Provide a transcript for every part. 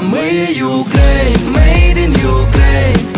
ми Ukraine, made in Ukraine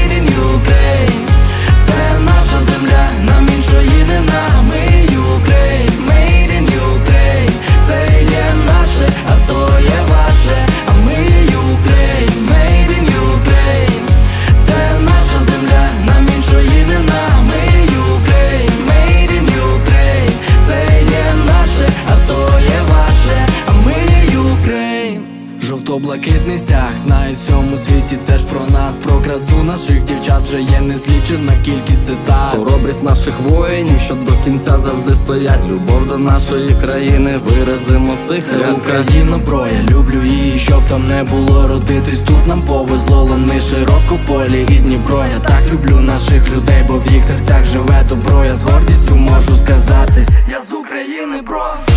in Жовто-блакитний стяг знають в цьому світі, це ж про нас, про красу наших дівчат вже є незлічена кількість цитат Хоробрість наших воїнів, що до кінця завжди стоять. Любов до нашої країни виразимо в цих Це святках. Україна, бро, я люблю її, щоб там не було родитись. Тут нам повезло, лани широко полі і Дніпро. Я так люблю наших людей, бо в їх серцях живе добро. Я з гордістю можу сказати, я з України, бро.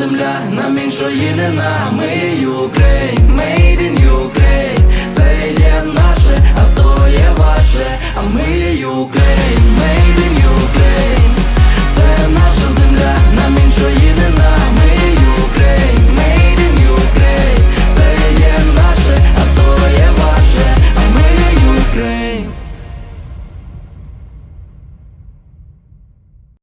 Земля, нам інша єдина. Ми Ukraine, made in Ukraine.